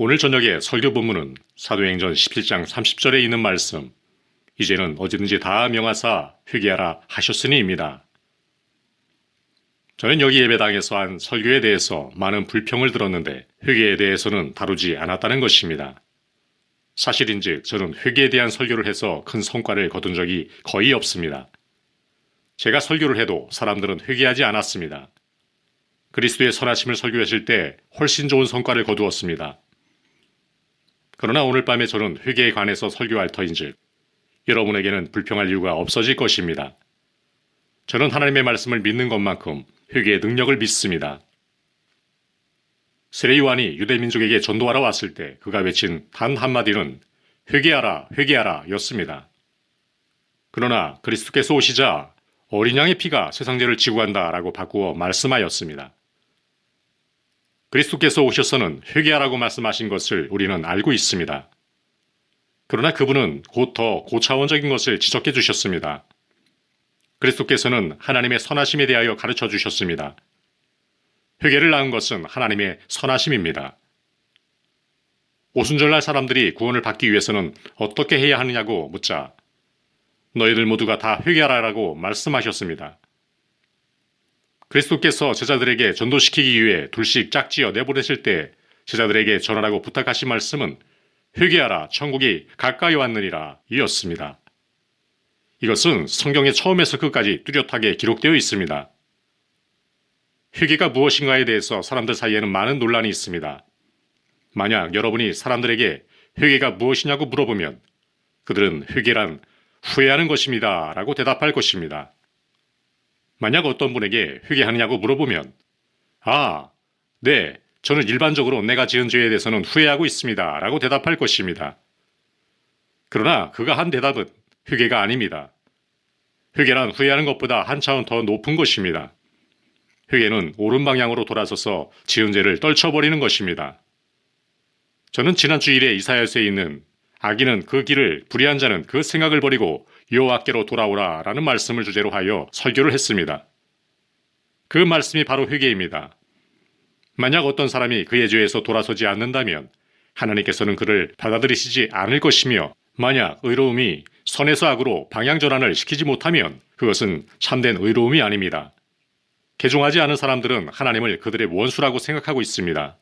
오늘 저녁에 설교 본문은 사도행전 17장 30절에 있는 말씀 이제는 어디든지 다 명하사 회개하라 하셨으니입니다. 저는 여기 예배당에서 한 설교에 대해서 많은 불평을 들었는데 회개에 대해서는 다루지 않았다는 것입니다. 사실인즉 저는 회개에 대한 설교를 해서 큰 성과를 거둔 적이 거의 없습니다. 제가 설교를 해도 사람들은 회개하지 않았습니다. 그리스도의 선하심을 설교했을 때 훨씬 좋은 성과를 거두었습니다. 그러나 오늘 밤에 저는 회개에 관해서 설교할 터인즉 여러분에게는 불평할 이유가 없어질 것입니다. 저는 하나님의 말씀을 믿는 것만큼 회개의 능력을 믿습니다. 세례 요한이 유대 민족에게 전도하러 왔을 때 그가 외친 단 한마디는 회개하라, 회개하라 였습니다. 그러나 그리스도께서 오시자 어린 양의 피가 세상 죄를 지고 간다라고 바꾸어 말씀하였습니다. 그리스도께서 오셔서는 회개하라고 말씀하신 것을 우리는 알고 있습니다. 그러나 그분은 곧 더 고차원적인 것을 지적해 주셨습니다. 그리스도께서는 하나님의 선하심에 대하여 가르쳐 주셨습니다. 회개를 낳은 것은 하나님의 선하심입니다. 오순절날 사람들이 구원을 받기 위해서는 어떻게 해야 하느냐고 묻자 너희들 모두가 다 회개하라라고 말씀하셨습니다. 그리스도께서 제자들에게 전도시키기 위해 둘씩 짝지어 내보내실 때 제자들에게 전하라고 부탁하신 말씀은 회개하라 천국이 가까이 왔느니라 이었습니다. 이것은 성경의 처음에서 끝까지 뚜렷하게 기록되어 있습니다. 회개가 무엇인가에 대해서 사람들 사이에는 많은 논란이 있습니다. 만약 여러분이 사람들에게 회개가 무엇이냐고 물어보면 그들은 회개란 후회하는 것입니다. 라고 대답할 것입니다. 만약 어떤 분에게 회개하느냐고 물어보면 아, 네, 저는 일반적으로 내가 지은 죄에 대해서는 후회하고 있습니다. 라고 대답할 것입니다. 그러나 그가 한 대답은 회개가 아닙니다. 회개란 후회하는 것보다 한 차원 더 높은 것입니다. 회개는 옳은 방향으로 돌아서서 지은 죄를 떨쳐버리는 것입니다. 저는 지난 주일에 이사야서에 있는 악인은 그 길을 불의한 자는 그 생각을 버리고 여호와께로 돌아오라라는 말씀을 주제로 하여 설교를 했습니다. 그 말씀이 바로 회개입니다. 만약 어떤 사람이 그의 죄에서 돌아서지 않는다면 하나님께서는 그를 받아들이시지 않을 것이며 만약 의로움이 선에서 악으로 방향 전환을 시키지 못하면 그것은 참된 의로움이 아닙니다. 개종하지 않은 사람들은 하나님을 그들의 원수라고 생각하고 있습니다.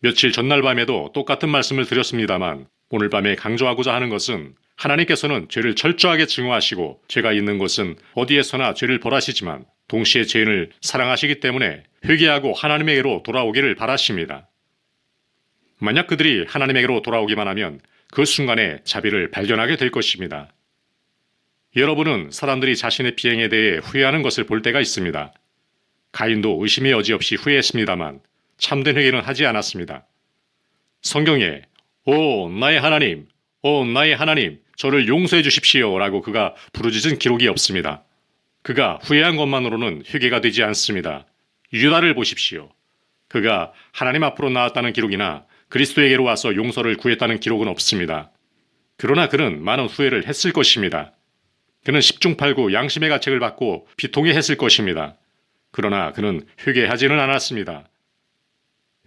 며칠 전날 밤에도 똑같은 말씀을 드렸습니다만 오늘 밤에 강조하고자 하는 것은 하나님께서는 죄를 철저하게 증오하시고 죄가 있는 곳은 어디에서나 죄를 벌하시지만 동시에 죄인을 사랑하시기 때문에 회개하고 하나님에게로 돌아오기를 바라십니다. 만약 그들이 하나님에게로 돌아오기만 하면 그 순간에 자비를 발견하게 될 것입니다. 여러분은 사람들이 자신의 비행에 대해 후회하는 것을 볼 때가 있습니다. 가인도 의심의 여지 없이 후회했습니다만 참된 회개는 하지 않았습니다. 성경에 오 나의 하나님, 오 나의 하나님, 저를 용서해 주십시오 라고 그가 부르짖은 기록이 없습니다. 그가 후회한 것만으로는 회개가 되지 않습니다. 유다를 보십시오. 그가 하나님 앞으로 나왔다는 기록이나 그리스도에게로 와서 용서를 구했다는 기록은 없습니다. 그러나 그는 많은 후회를 했을 것입니다. 그는 십중팔구 양심의 가책을 받고 비통해 했을 것입니다. 그러나 그는 회개하지는 않았습니다.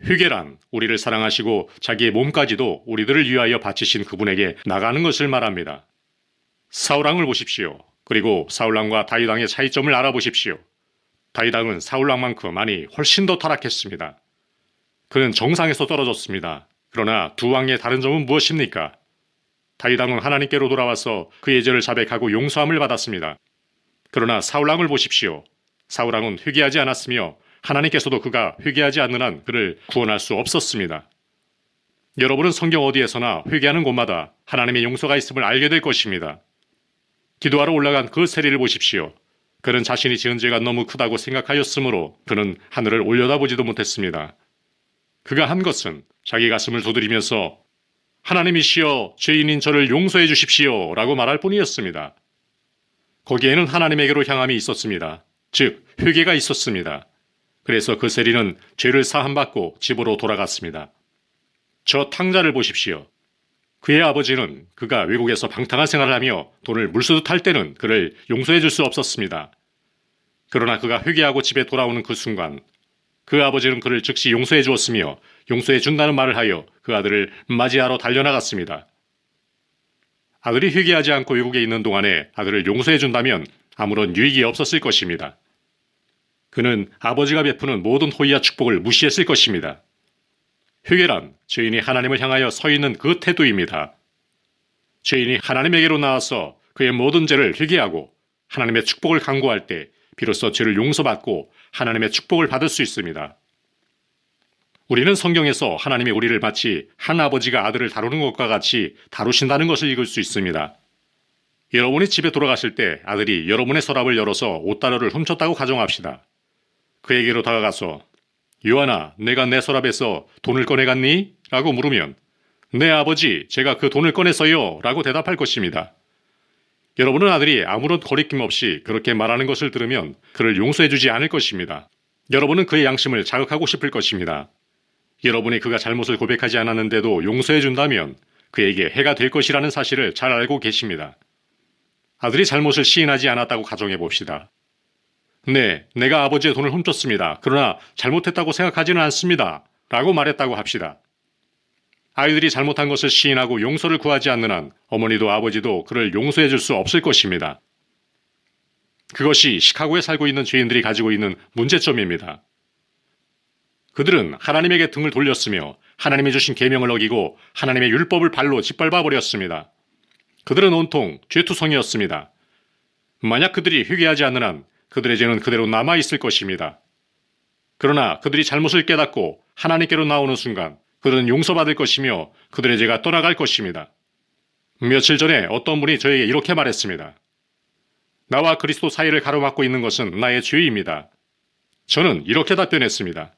회개란 우리를 사랑하시고 자기의 몸까지도 우리들을 위하여 바치신 그분에게 나가는 것을 말합니다. 사울왕을 보십시오. 그리고 사울왕과 다윗왕의 차이점을 알아보십시오. 다윗왕은 사울왕만큼 아니 훨씬 더 타락했습니다. 그는 정상에서 떨어졌습니다. 그러나 두 왕의 다른 점은 무엇입니까? 다윗왕은 하나님께로 돌아와서 그의 죄를 자백하고 용서함을 받았습니다. 그러나 사울왕을 보십시오. 사울왕은 회개하지 않았으며 하나님께서도 그가 회개하지 않는 한 그를 구원할 수 없었습니다. 여러분은 성경 어디에서나 회개하는 곳마다 하나님의 용서가 있음을 알게 될 것입니다. 기도하러 올라간 그 세리를 보십시오. 그는 자신이 지은 죄가 너무 크다고 생각하였으므로 그는 하늘을 올려다보지도 못했습니다. 그가 한 것은 자기 가슴을 두드리면서 하나님이시여 죄인인 저를 용서해 주십시오 라고 말할 뿐이었습니다. 거기에는 하나님에게로 향함이 있었습니다. 즉, 회개가 있었습니다. 그래서 그 세리는 죄를 사함받고 집으로 돌아갔습니다. 저 탕자를 보십시오. 그의 아버지는 그가 외국에서 방탕한 생활을 하며 돈을 물수듯 할 때는 그를 용서해 줄 수 없었습니다. 그러나 그가 회개하고 집에 돌아오는 그 순간 그 아버지는 그를 즉시 용서해 주었으며 용서해 준다는 말을 하여 그 아들을 맞이하러 달려나갔습니다. 아들이 회개하지 않고 외국에 있는 동안에 아들을 용서해 준다면 아무런 유익이 없었을 것입니다. 그는 아버지가 베푸는 모든 호의와 축복을 무시했을 것입니다. 회개란 죄인이 하나님을 향하여 서 있는 그 태도입니다. 죄인이 하나님에게로 나와서 그의 모든 죄를 회개하고 하나님의 축복을 강구할 때 비로소 죄를 용서받고 하나님의 축복을 받을 수 있습니다. 우리는 성경에서 하나님이 우리를 마치 한 아버지가 아들을 다루는 것과 같이 다루신다는 것을 읽을 수 있습니다. 여러분이 집에 돌아가실 때 아들이 여러분의 서랍을 열어서 옷다루를 훔쳤다고 가정합시다. 그에게로 다가가서 요한아, 내가 내 서랍에서 돈을 꺼내갔니? 라고 물으면 네 아버지, 제가 그 돈을 꺼냈어요. 라고 대답할 것입니다. 여러분은 아들이 아무런 거리낌 없이 그렇게 말하는 것을 들으면 그를 용서해주지 않을 것입니다. 여러분은 그의 양심을 자극하고 싶을 것입니다. 여러분이 그가 잘못을 고백하지 않았는데도 용서해준다면 그에게 해가 될 것이라는 사실을 잘 알고 계십니다. 아들이 잘못을 시인하지 않았다고 가정해 봅시다. 네, 내가 아버지의 돈을 훔쳤습니다. 그러나 잘못했다고 생각하지는 않습니다. 라고 말했다고 합시다. 아이들이 잘못한 것을 시인하고 용서를 구하지 않는 한 어머니도 아버지도 그를 용서해 줄 수 없을 것입니다. 그것이 시카고에 살고 있는 죄인들이 가지고 있는 문제점입니다. 그들은 하나님에게 등을 돌렸으며 하나님이 주신 계명을 어기고 하나님의 율법을 발로 짓밟아 버렸습니다. 그들은 온통 죄투성이었습니다. 만약 그들이 회개하지 않는 한 그들의 죄는 그대로 남아 있을 것입니다. 그러나 그들이 잘못을 깨닫고 하나님께로 나오는 순간 그들은 용서받을 것이며 그들의 죄가 떠나갈 것입니다. 며칠 전에 어떤 분이 저에게 이렇게 말했습니다. 나와 그리스도 사이를 가로막고 있는 것은 나의 죄입니다. 저는 이렇게 답변했습니다.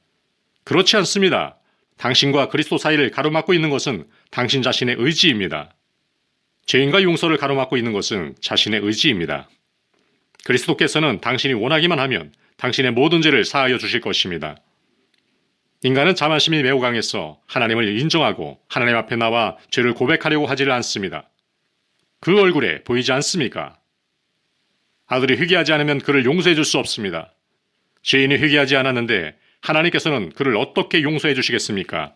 그렇지 않습니다. 당신과 그리스도 사이를 가로막고 있는 것은 당신 자신의 의지입니다. 죄인과 용서를 가로막고 있는 것은 자신의 의지입니다. 그리스도께서는 당신이 원하기만 하면 당신의 모든 죄를 사하여 주실 것입니다. 인간은 자만심이 매우 강해서 하나님을 인정하고 하나님 앞에 나와 죄를 고백하려고 하지를 않습니다. 그 얼굴에 보이지 않습니까? 아들이 회개하지 않으면 그를 용서해 줄 수 없습니다. 죄인이 회개하지 않았는데 하나님께서는 그를 어떻게 용서해 주시겠습니까?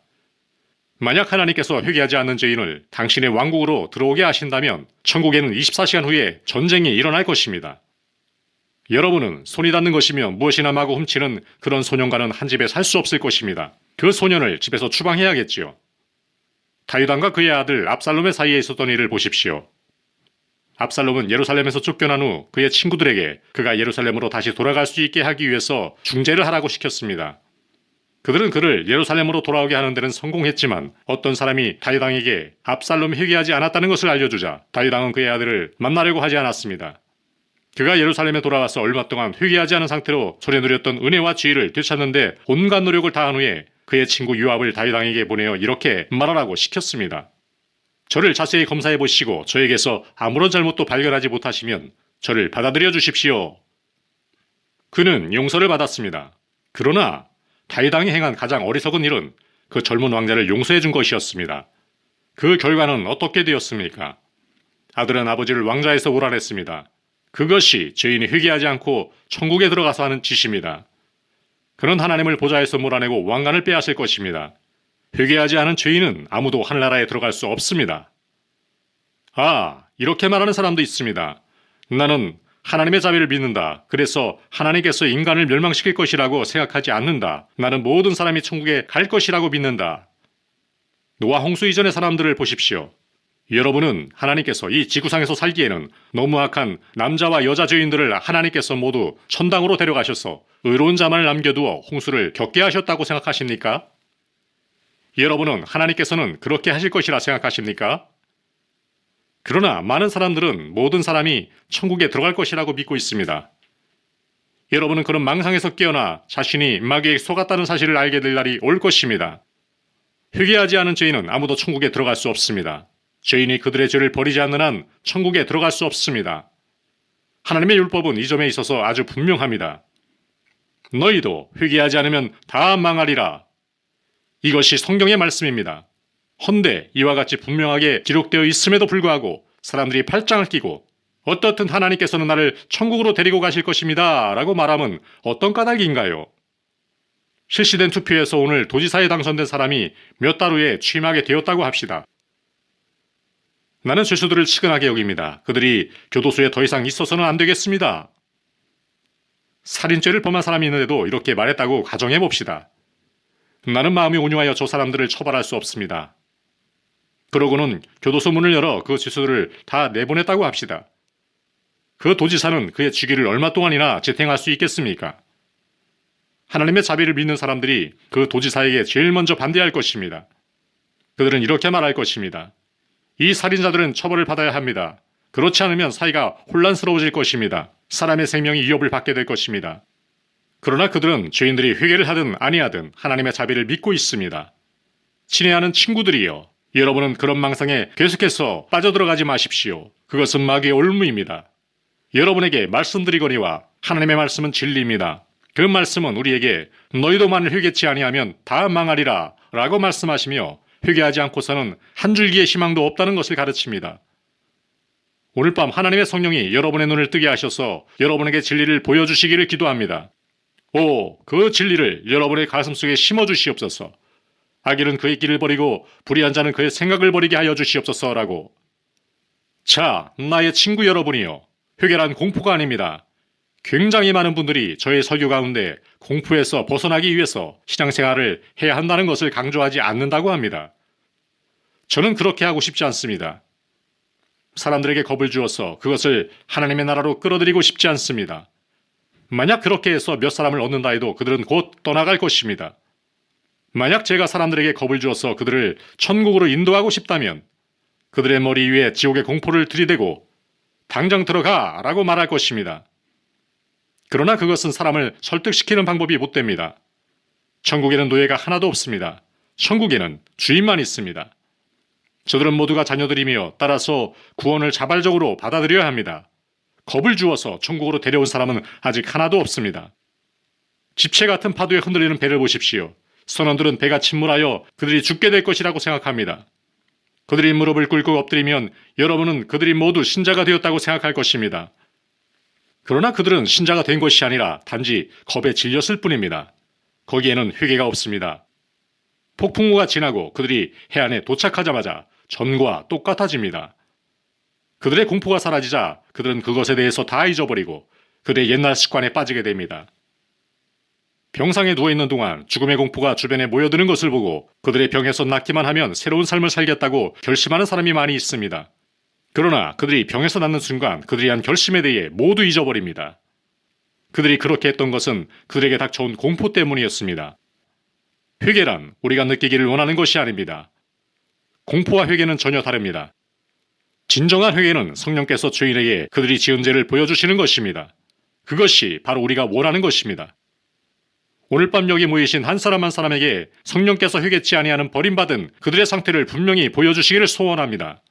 만약 하나님께서 회개하지 않는 죄인을 당신의 왕국으로 들어오게 하신다면 천국에는 24시간 후에 전쟁이 일어날 것입니다. 여러분은 손이 닿는 것이며 무엇이나 마구 훔치는 그런 소년과는 한 집에 살 수 없을 것입니다. 그 소년을 집에서 추방해야겠지요. 다유단과 그의 아들 압살롬의 사이에 있었던 일을 보십시오. 압살롬은 예루살렘에서 쫓겨난 후 그의 친구들에게 그가 예루살렘으로 다시 돌아갈 수 있게 하기 위해서 중재를 하라고 시켰습니다. 그들은 그를 예루살렘으로 돌아오게 하는 데는 성공했지만 어떤 사람이 다유당에게 압살롬이 회개하지 않았다는 것을 알려주자 다유당은 그의 아들을 만나려고 하지 않았습니다. 그가 예루살렘에 돌아와서 얼마 동안 회개하지 않은 상태로 전에 누렸던 은혜와 지위를 되찾는데 온갖 노력을 다한 후에 그의 친구 유압을 다윗왕에게 보내어 이렇게 말하라고 시켰습니다. 저를 자세히 검사해 보시고 저에게서 아무런 잘못도 발견하지 못하시면 저를 받아들여 주십시오. 그는 용서를 받았습니다. 그러나 다윗왕이 행한 가장 어리석은 일은 그 젊은 왕자를 용서해 준 것이었습니다. 그 결과는 어떻게 되었습니까? 아들은 아버지를 왕자에서 몰아냈습니다. 그것이 죄인이 회개하지 않고 천국에 들어가서 하는 짓입니다. 그런 하나님을 보좌에서 몰아내고 왕관을 빼앗을 것입니다. 회개하지 않은 죄인은 아무도 하늘나라에 들어갈 수 없습니다. 아, 이렇게 말하는 사람도 있습니다. 나는 하나님의 자비를 믿는다. 그래서 하나님께서 인간을 멸망시킬 것이라고 생각하지 않는다. 나는 모든 사람이 천국에 갈 것이라고 믿는다. 노아 홍수 이전의 사람들을 보십시오. 여러분은 하나님께서 이 지구상에서 살기에는 너무 악한 남자와 여자 죄인들을 하나님께서 모두 천당으로 데려가셔서 의로운 자만을 남겨두어 홍수를 겪게 하셨다고 생각하십니까? 여러분은 하나님께서는 그렇게 하실 것이라 생각하십니까? 그러나 많은 사람들은 모든 사람이 천국에 들어갈 것이라고 믿고 있습니다. 여러분은 그런 망상에서 깨어나 자신이 마귀에 속았다는 사실을 알게 될 날이 올 것입니다. 회개하지 않은 죄인은 아무도 천국에 들어갈 수 없습니다. 죄인이 그들의 죄를 버리지 않는 한 천국에 들어갈 수 없습니다. 하나님의 율법은 이 점에 있어서 아주 분명합니다. 너희도 회개하지 않으면 다 망하리라. 이것이 성경의 말씀입니다. 헌데 이와 같이 분명하게 기록되어 있음에도 불구하고 사람들이 팔짱을 끼고 어떻든 하나님께서는 나를 천국으로 데리고 가실 것입니다. 라고 말함은 어떤 까닭인가요? 실시된 투표에서 오늘 도지사에 당선된 사람이 몇 달 후에 취임하게 되었다고 합시다. 나는 죄수들을 치근하게 여깁니다. 그들이 교도소에 더 이상 있어서는 안 되겠습니다. 살인죄를 범한 사람이 있는데도 이렇게 말했다고 가정해 봅시다. 나는 마음이 온유하여 저 사람들을 처벌할 수 없습니다. 그러고는 교도소 문을 열어 그 죄수들을 다 내보냈다고 합시다. 그 도지사는 그의 주기를 얼마 동안이나 재탱할 수 있겠습니까? 하나님의 자비를 믿는 사람들이 그 도지사에게 제일 먼저 반대할 것입니다. 그들은 이렇게 말할 것입니다. 이 살인자들은 처벌을 받아야 합니다. 그렇지 않으면 사이가 혼란스러워질 것입니다. 사람의 생명이 위협을 받게 될 것입니다. 그러나 그들은 죄인들이 회개를 하든 아니하든 하나님의 자비를 믿고 있습니다. 친애하는 친구들이여, 여러분은 그런 망상에 계속해서 빠져들어가지 마십시오. 그것은 마귀의 올무입니다. 여러분에게 말씀드리거니와 하나님의 말씀은 진리입니다. 그 말씀은 우리에게 너희도 만일 회개치 아니하면 다 망하리라 라고 말씀하시며 회개하지 않고서는 한 줄기의 희망도 없다는 것을 가르칩니다. 오늘 밤 하나님의 성령이 여러분의 눈을 뜨게 하셔서 여러분에게 진리를 보여주시기를 기도합니다. 오, 그 진리를 여러분의 가슴 속에 심어 주시옵소서. 악일은 그의 길을 버리고 불의한 자는 그의 생각을 버리게 하여 주시옵소서라고. 자, 나의 친구 여러분이요. 회개란 공포가 아닙니다. 굉장히 많은 분들이 저의 설교 가운데 공포에서 벗어나기 위해서 신앙생활을 해야 한다는 것을 강조하지 않는다고 합니다. 저는 그렇게 하고 싶지 않습니다. 사람들에게 겁을 주어서 그것을 하나님의 나라로 끌어들이고 싶지 않습니다. 만약 그렇게 해서 몇 사람을 얻는다 해도 그들은 곧 떠나갈 것입니다. 만약 제가 사람들에게 겁을 주어서 그들을 천국으로 인도하고 싶다면 그들의 머리 위에 지옥의 공포를 들이대고 당장 들어가 라고 말할 것입니다. 그러나 그것은 사람을 설득시키는 방법이 못 됩니다. 천국에는 노예가 하나도 없습니다. 천국에는 주인만 있습니다. 저들은 모두가 자녀들이며 따라서 구원을 자발적으로 받아들여야 합니다. 겁을 주어서 천국으로 데려온 사람은 아직 하나도 없습니다. 집체 같은 파도에 흔들리는 배를 보십시오. 선원들은 배가 침몰하여 그들이 죽게 될 것이라고 생각합니다. 그들이 무릎을 꿇고 엎드리면 여러분은 그들이 모두 신자가 되었다고 생각할 것입니다. 그러나 그들은 신자가 된 것이 아니라 단지 겁에 질렸을 뿐입니다. 거기에는 회개가 없습니다. 폭풍우가 지나고 그들이 해안에 도착하자마자 전과 똑같아집니다. 그들의 공포가 사라지자 그들은 그것에 대해서 다 잊어버리고 그들의 옛날 습관에 빠지게 됩니다. 병상에 누워있는 동안 죽음의 공포가 주변에 모여드는 것을 보고 그들의 병에서 낫기만 하면 새로운 삶을 살겠다고 결심하는 사람이 많이 있습니다. 그러나 그들이 병에서 낫는 순간 그들이 한 결심에 대해 모두 잊어버립니다. 그들이 그렇게 했던 것은 그들에게 닥쳐온 공포 때문이었습니다. 회개란 우리가 느끼기를 원하는 것이 아닙니다. 공포와 회개는 전혀 다릅니다. 진정한 회개는 성령께서 죄인에게 그들이 지은 죄를 보여주시는 것입니다. 그것이 바로 우리가 원하는 것입니다. 오늘 밤 여기 모이신 한 사람 한 사람에게 성령께서 회개치 아니하는 버림받은 그들의 상태를 분명히 보여주시기를 소원합니다.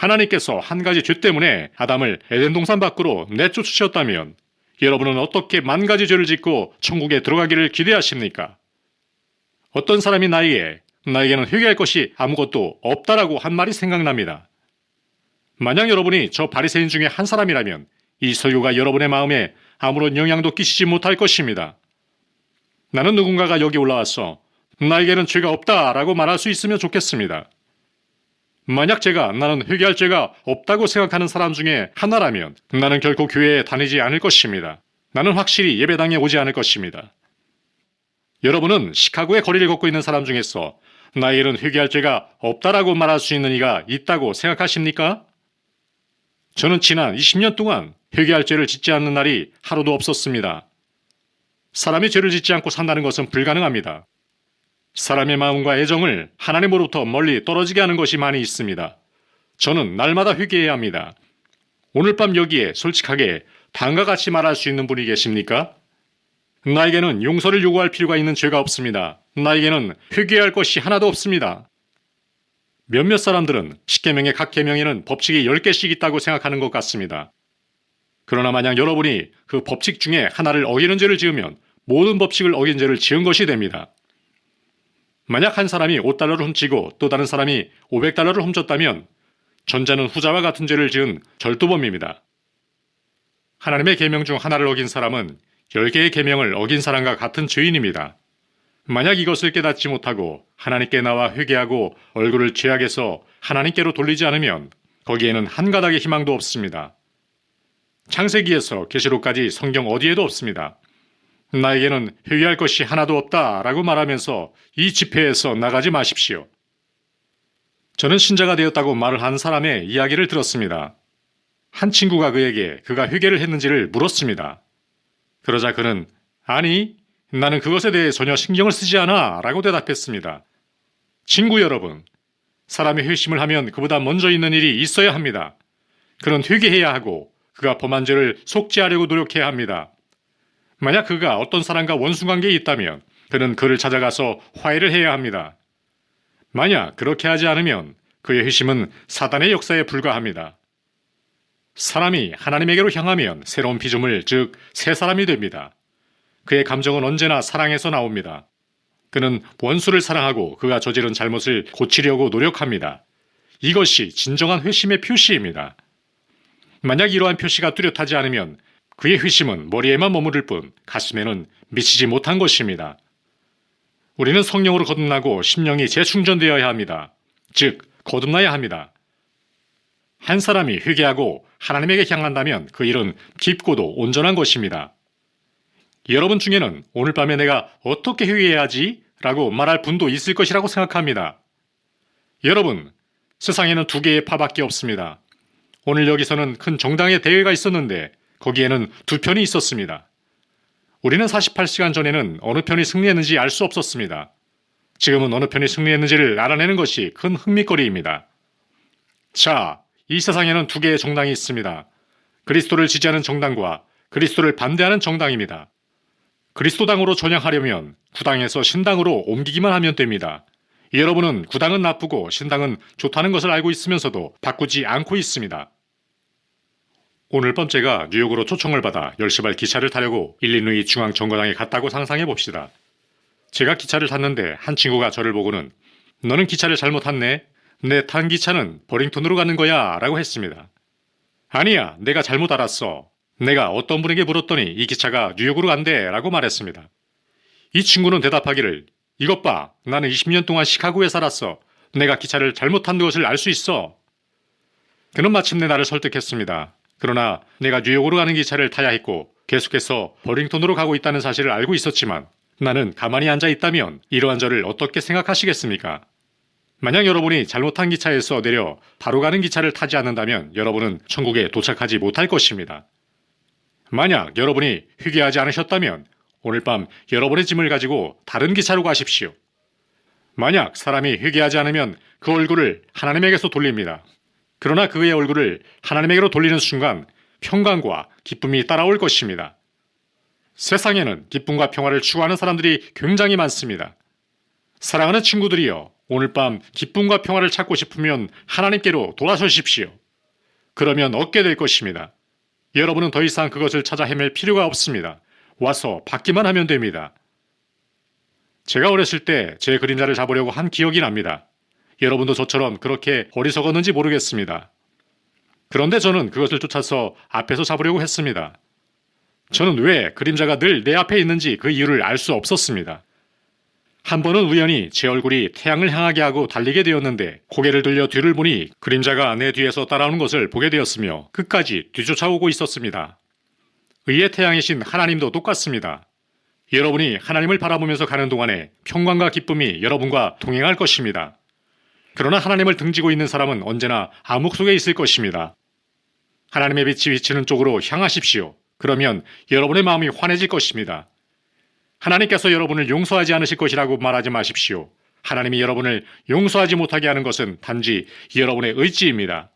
하나님께서 한 가지 죄 때문에 아담을 에덴 동산 밖으로 내쫓으셨다면 여러분은 어떻게 만 가지 죄를 짓고 천국에 들어가기를 기대하십니까? 어떤 사람이 나에게 나에게는 회개할 것이 아무것도 없다라고 한 말이 생각납니다. 만약 여러분이 저 바리새인 중에 한 사람이라면 이 설교가 여러분의 마음에 아무런 영향도 끼치지 못할 것입니다. 나는 누군가가 여기 올라왔어 나에게는 죄가 없다라고 말할 수 있으면 좋겠습니다. 만약 제가 나는 회개할 죄가 없다고 생각하는 사람 중에 하나라면 나는 결코 교회에 다니지 않을 것입니다. 나는 확실히 예배당에 오지 않을 것입니다. 여러분은 시카고의 거리를 걷고 있는 사람 중에서 나에게는 회개할 죄가 없다라고 말할 수 있는 이가 있다고 생각하십니까? 저는 지난 20년 동안 회개할 죄를 짓지 않는 날이 하루도 없었습니다. 사람이 죄를 짓지 않고 산다는 것은 불가능합니다. 사람의 마음과 애정을 하나님으로부터 멀리 떨어지게 하는 것이 많이 있습니다. 저는 날마다 회개해야 합니다. 오늘 밤 여기에 솔직하게 다음과 같이 말할 수 있는 분이 계십니까? 나에게는 용서를 요구할 필요가 있는 죄가 없습니다. 나에게는 회개할 것이 하나도 없습니다. 몇몇 사람들은 십계명의 각 계명에는 법칙이 10개씩 있다고 생각하는 것 같습니다. 그러나 만약 여러분이 그 법칙 중에 하나를 어기는 죄를 지으면 모든 법칙을 어긴 죄를 지은 것이 됩니다. 만약 한 사람이 5달러를 훔치고 또 다른 사람이 500달러를 훔쳤다면 전자는 후자와 같은 죄를 지은 절도범입니다. 하나님의 계명 중 하나를 어긴 사람은 10개의 계명을 어긴 사람과 같은 죄인입니다. 만약 이것을 깨닫지 못하고 하나님께 나와 회개하고 얼굴을 죄악에서 하나님께로 돌리지 않으면 거기에는 한 가닥의 희망도 없습니다. 창세기에서 계시록까지 성경 어디에도 없습니다. 나에게는 회개할 것이 하나도 없다 라고 말하면서 이 집회에서 나가지 마십시오. 저는 신자가 되었다고 말을 한 사람의 이야기를 들었습니다. 한 친구가 그에게 그가 회개를 했는지를 물었습니다. 그러자 그는 아니, 나는 그것에 대해 전혀 신경을 쓰지 않아 라고 대답했습니다. 친구 여러분, 사람이 회심을 하면 그보다 먼저 있는 일이 있어야 합니다. 그는 회개해야 하고 그가 범한 죄를 속죄하려고 노력해야 합니다. 만약 그가 어떤 사람과 원수 관계에 있다면 그는 그를 찾아가서 화해를 해야 합니다. 만약 그렇게 하지 않으면 그의 회심은 사단의 역사에 불과합니다. 사람이 하나님에게로 향하면 새로운 피조물, 즉, 새 사람이 됩니다. 그의 감정은 언제나 사랑에서 나옵니다. 그는 원수를 사랑하고 그가 저지른 잘못을 고치려고 노력합니다. 이것이 진정한 회심의 표시입니다. 만약 이러한 표시가 뚜렷하지 않으면 그의 회심은 머리에만 머무를 뿐 가슴에는 미치지 못한 것입니다. 우리는 성령으로 거듭나고 심령이 재충전되어야 합니다. 즉, 거듭나야 합니다. 한 사람이 회개하고 하나님에게 향한다면 그 일은 깊고도 온전한 것입니다. 여러분 중에는 오늘 밤에 내가 어떻게 회개해야지? 라고 말할 분도 있을 것이라고 생각합니다. 여러분, 세상에는 두 개의 파밖에 없습니다. 오늘 여기서는 큰 정당의 대회가 있었는데 거기에는 두 편이 있었습니다. 우리는 48시간 전에는 어느 편이 승리했는지 알 수 없었습니다. 지금은 어느 편이 승리했는지를 알아내는 것이 큰 흥미거리입니다. 자, 이 세상에는 두 개의 정당이 있습니다. 그리스도를 지지하는 정당과 그리스도를 반대하는 정당입니다. 그리스도당으로 전향하려면 구당에서 신당으로 옮기기만 하면 됩니다. 여러분은 구당은 나쁘고 신당은 좋다는 것을 알고 있으면서도 바꾸지 않고 있습니다. 오늘 밤 제가 뉴욕으로 초청을 받아 10시발 기차를 타려고 일리누이 중앙 정거장에 갔다고 상상해 봅시다. 제가 기차를 탔는데 한 친구가 저를 보고는 너는 기차를 잘못 탔네. 내 탄 기차는 버링턴으로 가는 거야 라고 했습니다. 아니야, 내가 잘못 알았어. 내가 어떤 분에게 물었더니 이 기차가 뉴욕으로 간대 라고 말했습니다. 이 친구는 대답하기를 이것 봐, 나는 20년 동안 시카고에 살았어. 내가 기차를 잘못 탄 것을 알 수 있어. 그는 마침내 나를 설득했습니다. 그러나 내가 뉴욕으로 가는 기차를 타야 했고 계속해서 버링턴으로 가고 있다는 사실을 알고 있었지만 나는 가만히 앉아 있다면 이러한 저를 어떻게 생각하시겠습니까? 만약 여러분이 잘못한 기차에서 내려 바로 가는 기차를 타지 않는다면 여러분은 천국에 도착하지 못할 것입니다. 만약 여러분이 회개하지 않으셨다면 오늘 밤 여러분의 짐을 가지고 다른 기차로 가십시오. 만약 사람이 회개하지 않으면 그 얼굴을 하나님에게서 돌립니다. 그러나 그의 얼굴을 하나님에게로 돌리는 순간 평강과 기쁨이 따라올 것입니다. 세상에는 기쁨과 평화를 추구하는 사람들이 굉장히 많습니다. 사랑하는 친구들이여, 오늘 밤 기쁨과 평화를 찾고 싶으면 하나님께로 돌아서십시오. 그러면 얻게 될 것입니다. 여러분은 더 이상 그것을 찾아 헤맬 필요가 없습니다. 와서 받기만 하면 됩니다. 제가 어렸을 때 제 그림자를 잡으려고 한 기억이 납니다. 여러분도 저처럼 그렇게 어리석었는지 모르겠습니다. 그런데 저는 그것을 쫓아서 앞에서 잡으려고 했습니다. 저는 왜 그림자가 늘 내 앞에 있는지 그 이유를 알 수 없었습니다. 한 번은 우연히 제 얼굴이 태양을 향하게 하고 달리게 되었는데 고개를 들려 뒤를 보니 그림자가 내 뒤에서 따라오는 것을 보게 되었으며 끝까지 뒤쫓아오고 있었습니다. 의의 태양이신 하나님도 똑같습니다. 여러분이 하나님을 바라보면서 가는 동안에 평강과 기쁨이 여러분과 동행할 것입니다. 그러나 하나님을 등지고 있는 사람은 언제나 암흑 속에 있을 것입니다. 하나님의 빛이 비치는 쪽으로 향하십시오. 그러면 여러분의 마음이 환해질 것입니다. 하나님께서 여러분을 용서하지 않으실 것이라고 말하지 마십시오. 하나님이 여러분을 용서하지 못하게 하는 것은 단지 여러분의 의지입니다.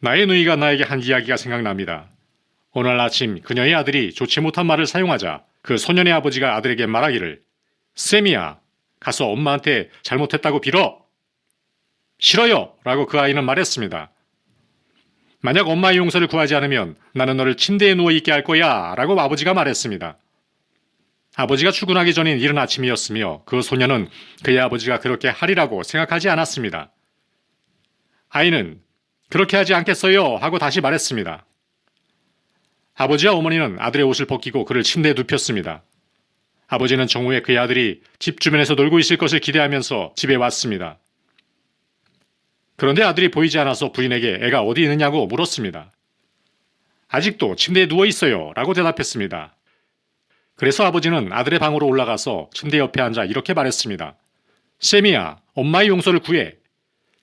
나의 누이가 나에게 한 이야기가 생각납니다. 날 아침 그녀의 아들이 좋지 못한 말을 사용하자 그 소년의 아버지가 아들에게 말하기를 쌤이야 가서 엄마한테 잘못했다고 빌어 싫어요 라고 그 아이는 말했습니다. 만약 엄마의 용서를 구하지 않으면 나는 너를 침대에 누워 있게 할 거야 라고 아버지가 말했습니다. 아버지가 출근하기 전인 이른 아침이었으며 그 소년은 그의 아버지가 그렇게 하리라고 생각하지 않았습니다. 아이는 그렇게 하지 않겠어요 하고 다시 말했습니다. 아버지와 어머니는 아들의 옷을 벗기고 그를 침대에 눕혔습니다. 아버지는 정후에 그의 아들이 집 주변에서 놀고 있을 것을 기대하면서 집에 왔습니다. 그런데 아들이 보이지 않아서 부인에게 애가 어디 있느냐고 물었습니다. 아직도 침대에 누워 있어요. 라고 대답했습니다. 그래서 아버지는 아들의 방으로 올라가서 침대 옆에 앉아 이렇게 말했습니다. 세미야, 엄마의 용서를 구해.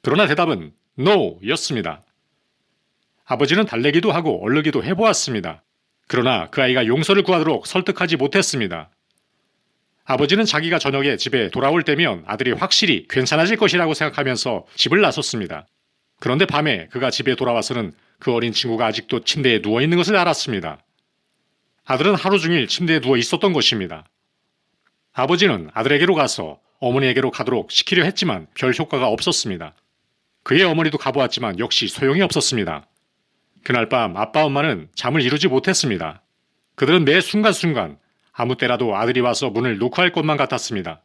그러나 대답은 no 였습니다. 아버지는 달래기도 하고 얼르기도 해보았습니다. 그러나 그 아이가 용서를 구하도록 설득하지 못했습니다. 아버지는 자기가 저녁에 집에 돌아올 때면 아들이 확실히 괜찮아질 것이라고 생각하면서 집을 나섰습니다. 그런데 밤에 그가 집에 돌아와서는 그 어린 친구가 아직도 침대에 누워 있는 것을 알았습니다. 아들은 하루 종일 침대에 누워 있었던 것입니다. 아버지는 아들에게로 가서 어머니에게로 가도록 시키려 했지만 별 효과가 없었습니다. 그의 어머니도 가보았지만 역시 소용이 없었습니다. 그날 밤 아빠 엄마는 잠을 이루지 못했습니다. 그들은 매 순간순간 아무 때라도 아들이 와서 문을 노크할 것만 같았습니다.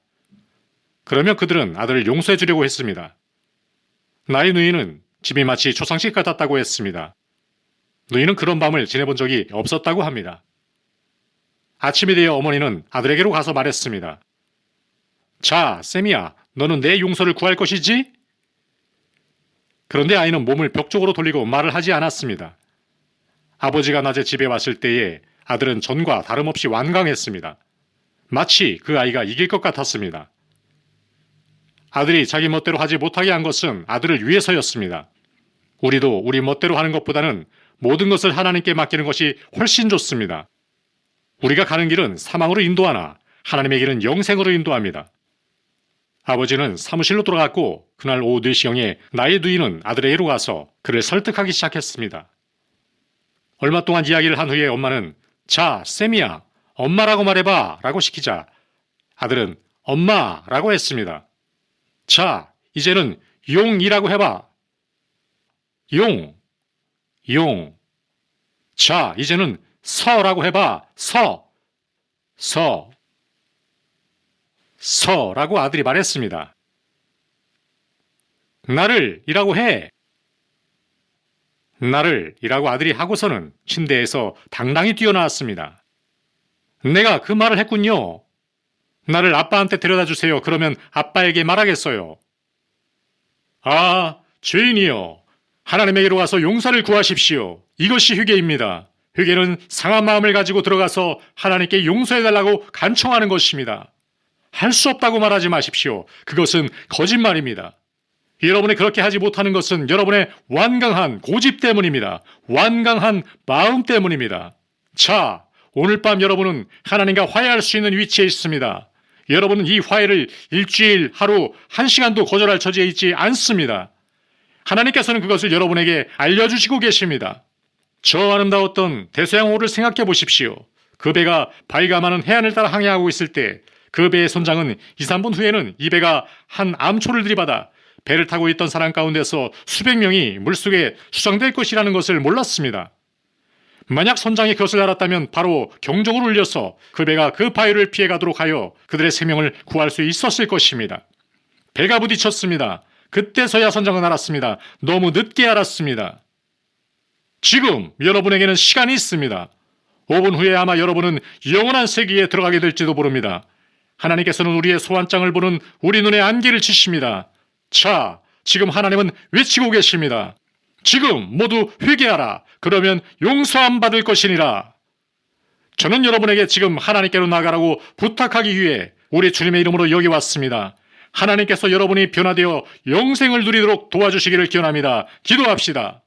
그러면 그들은 아들을 용서해 주려고 했습니다. 나의 누이는 집이 마치 초상집 같았다고 했습니다. 누이는 그런 밤을 지내본 적이 없었다고 합니다. 아침이 되어 어머니는 아들에게로 가서 말했습니다. 자, 세미야, 너는 내 용서를 구할 것이지? 그런데 아이는 몸을 벽 쪽으로 돌리고 말을 하지 않았습니다. 아버지가 낮에 집에 왔을 때에 아들은 전과 다름없이 완강했습니다. 마치 그 아이가 이길 것 같았습니다. 아들이 자기 멋대로 하지 못하게 한 것은 아들을 위해서였습니다. 우리도 우리 멋대로 하는 것보다는 모든 것을 하나님께 맡기는 것이 훨씬 좋습니다. 우리가 가는 길은 사망으로 인도하나 하나님의 길은 영생으로 인도합니다. 아버지는 사무실로 돌아갔고 그날 오후 4시경에 나의 누이는 아들에게로 가서 그를 설득하기 시작했습니다. 얼마 동안 이야기를 한 후에 엄마는 자, 쌤이야, 엄마라고 말해봐 라고 시키자 아들은 엄마라고 했습니다. 자, 이제는 용이라고 해봐. 용, 용. 자, 이제는 서라고 해봐. 서, 서. 서라고 아들이 말했습니다. 나를 이라고 해. 나를 이라고 아들이 하고서는 침대에서 당당히 뛰어나왔습니다. 내가 그 말을 했군요. 나를 아빠한테 데려다 주세요. 그러면 아빠에게 말하겠어요. 아, 죄인이여. 하나님에게로 와서 용서를 구하십시오. 이것이 회개입니다. 회개는 상한 마음을 가지고 들어가서 하나님께 용서해달라고 간청하는 것입니다. 할 수 없다고 말하지 마십시오. 그것은 거짓말입니다. 여러분이 그렇게 하지 못하는 것은 여러분의 완강한 고집 때문입니다. 완강한 마음 때문입니다. 자, 오늘 밤 여러분은 하나님과 화해할 수 있는 위치에 있습니다. 여러분은 이 화해를 일주일, 하루, 한 시간도 거절할 처지에 있지 않습니다. 하나님께서는 그것을 여러분에게 알려주시고 계십니다. 저 아름다웠던 대서양호를 생각해 보십시오. 그 배가 발감하는 해안을 따라 항해하고 있을 때 그 배의 선장은 2, 3분 후에는 이 배가 한 암초를 들이받아 배를 타고 있던 사람 가운데서 수백 명이 물속에 수상될 것이라는 것을 몰랐습니다. 만약 선장이 그것을 알았다면 바로 경종을 울려서 그 배가 그 바위를 피해 가도록 하여 그들의 생명을 구할 수 있었을 것입니다. 배가 부딪혔습니다. 그때서야 선장은 알았습니다. 너무 늦게 알았습니다. 지금 여러분에게는 시간이 있습니다. 5분 후에 아마 여러분은 영원한 세계에 들어가게 될지도 모릅니다. 하나님께서는 우리의 소환장을 보는 우리 눈에 안개를 치십니다. 자, 지금 하나님은 외치고 계십니다. 지금 모두 회개하라. 그러면 용서함 받을 것이니라. 저는 여러분에게 지금 하나님께로 나가라고 부탁하기 위해 우리 주님의 이름으로 여기 왔습니다. 하나님께서 여러분이 변화되어 영생을 누리도록 도와주시기를 기원합니다. 기도합시다.